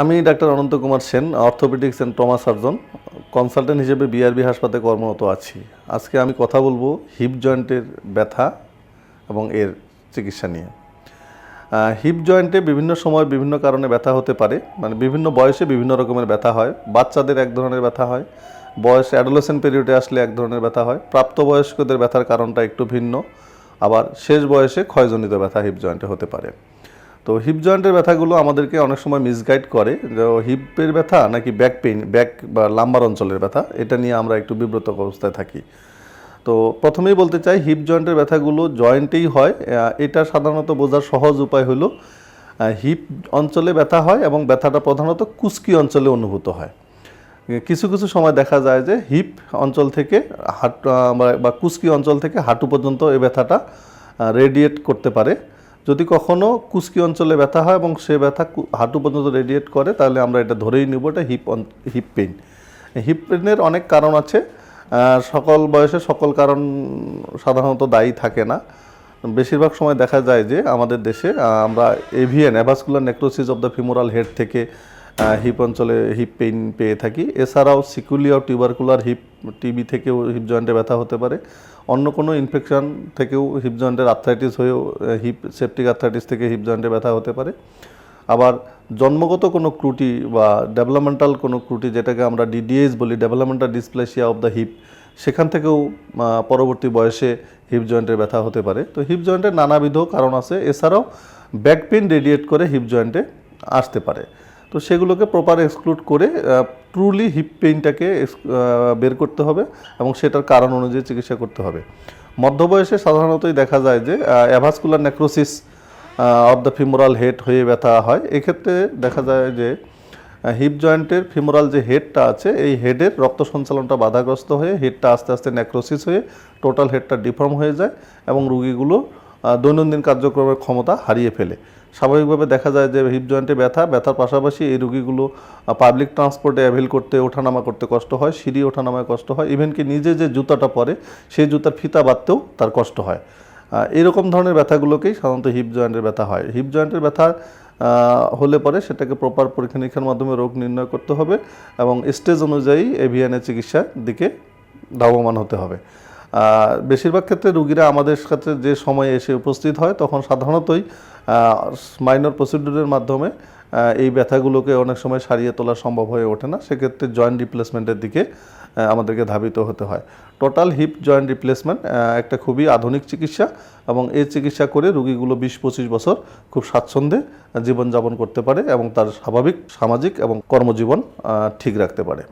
আমি doctor Ananta Kumar Sen orthopaedics and trauma surgeon consultant হিসেবে BRB হাসপাতালে কর্মরত আছি। আজকে আমি কথা বলব হিপ জয়েন্টের ব্যথা এবং এর চিকিৎসা নিয়ে। হিপ জয়েন্টে বিভিন্ন সময় বিভিন্ন কারণে ব্যথা হতে পারে মানে বিভিন্ন বয়সে বিভিন্ন রকমের ব্যথা হয়। বাচ্চাদের এক ধরনের ব্যথা হয়, বয়স অ্যাডোলেসেন্ট পিরিয়ডে আসলে এক ধরনের ব্যথা হয়। প্রাপ্তবয়স্কদের ব্যথার কারণটা একটু ভিন্ন, আবার শেষ বয়সে ক্ষয়জনিত ব্যথা হিপ জয়েন্টে হতে পারে। তো হিপ জয়েন্টের ব্যথাগুলো আমাদেরকে অনেক সময় মিসগাইড করে। হিপের ব্যথা নাকি ব্যাক পেইন ব্যাক বা লাম্বার অঞ্চলের ব্যথা, এটা নিয়ে আমরা একটু বিব্রত অবস্থায় থাকি। তো প্রথমেই বলতে চাই হিপ জয়েন্টের ব্যথাগুলো জয়েন্টেই হয়। এটা সাধারণত বোঝার সহজ উপায় হলো হিপ অঞ্চলে ব্যথা হয় এবং ব্যথাটা প্রধানত কুস্কি অঞ্চলে অনুভূত হয়। কিছু কিছু সময় দেখা যায় যে হিপ অঞ্চল থেকে হাট বা কুস্কি অঞ্চল থেকে হাঁটু পর্যন্ত এই ব্যথাটা রেডিয়েট করতে পারে। যদি কখনো কুস্কি অঞ্চলে ব্যথা হয় এবং সে ব্যথা হাঁটু পর্যন্ত রেডিয়েট করে, তাহলে আমরা এটা ধরেই নিব, এটা হিপ হিপ পেইন হিপ পেইনের অনেক কারণ আছে। সকল বয়সে সকল কারণ সাধারণত দায়ী থাকে না। বেশিরভাগ সময় দেখা যায় যে আমাদের দেশে আমরা AVN avascular necrosis of the femoral head থেকে হিপ অঞ্চলে হিপ পেইন পেয়ে থাকি। এছাড়াও সিকুলিয়া টিউবারকুলার হিপ টিবি থেকেও হিপ জয়েন্টে ব্যথা হতে পারে। অন্য কোনো ইনফেকশন থেকেও হিপ জয়েন্টের আর্থ্রাইটিস হয়েও হিপ সেপটিক আর্থ্রাইটিস থেকে হিপ জয়েন্টে ব্যথা হতে পারে। আবার জন্মগত কোনো ক্রুটি বা ডেভেলপমেন্টাল কোনো ক্রুটি যেটাকে আমরা ডিডিএস বলি developmental dysplasia of the hip সেখান থেকেও পরবর্তী বয়সে হিপ জয়েন্টের ব্যথা হতে পারে। তো হিপ জয়েন্টের নানাবিধ কারণ আছে। এছাড়াও ব্যাক পেন রেডিয়েট করে হিপ জয়েন্টে আসতে পারে। তো সেগুলোকে প্রপার এক্সক্লুড করে ট্রুলি হিপ পেইনটাকে বের করতে হবে এবং সেটার কারণ অনুযায়ী চিকিৎসা করতে হবে। মধ্যবয়সে সাধারণতই দেখা যায় যে avascular necrosis of the femoral head হয়ে ব্যথা হয়। এক্ষেত্রে দেখা যায় যে হিপ জয়েন্টের ফিমোরাল যে হেডটা আছে, এই হেডের রক্ত সঞ্চালনটা বাধাগ্রস্ত হয়ে হেডটা আস্তে আস্তে নেক্রোসিস হয়ে টোটাল হেডটা ডিফর্ম হয়ে যায় এবং রুগীগুলো দৈনন্দিন কার্যক্রমের ক্ষমতা হারিয়ে ফেলে। স্বাভাবিকভাবে দেখা যায় যে হিপ জয়েন্টে ব্যথা, ব্যথার পাশাপাশি এই রুগীগুলো পাবলিক ট্রান্সপোর্টে অ্যাভেল করতে ওঠানামা করতে কষ্ট হয়, সিঁড়ি ওঠানামায় কষ্ট হয় ইভেন কি নিজে যে জুতাটা পরে, সেই জুতার ফিতা বাঁধতেও তার কষ্ট হয়। এরকম ধরনের ব্যথাগুলোকেই সাধারণত হিপ জয়েন্টের ব্যথা হয়। হিপ জয়েন্টের ব্যথা হলে পরে সেটাকে প্রপার পরীক্ষা নিরীক্ষার মাধ্যমে রোগ নির্ণয় করতে হবে এবং স্টেজ অনুযায়ী এভিয়ানের চিকিৎসার দিকে ধাবমান হতে হবে। বেশিরভাগ ক্ষেত্রে রুগীরা আমাদের কাছে যে সময়ে এসে উপস্থিত হয়, তখন সাধারণতই মাইনর প্রসিডিউরের মাধ্যমে এই ব্যথাগুলোকে অনেক সময় সারিয়ে তোলা সম্ভব হয়ে ওঠে না। সেক্ষেত্রে জয়েন্ট রিপ্লেসমেন্টের দিকে আমাদেরকে ধাবিত হতে হয়। টোটাল হিপ জয়েন্ট রিপ্লেসমেন্ট একটা খুবই আধুনিক চিকিৎসা এবং এই চিকিৎসা করে রুগীগুলো বিশ পঁচিশ বছর খুব স্বাচ্ছন্দ্যে জীবনযাপন করতে পারে এবং তার স্বাভাবিক, সামাজিক এবং কর্মজীবন ঠিক রাখতে পারে।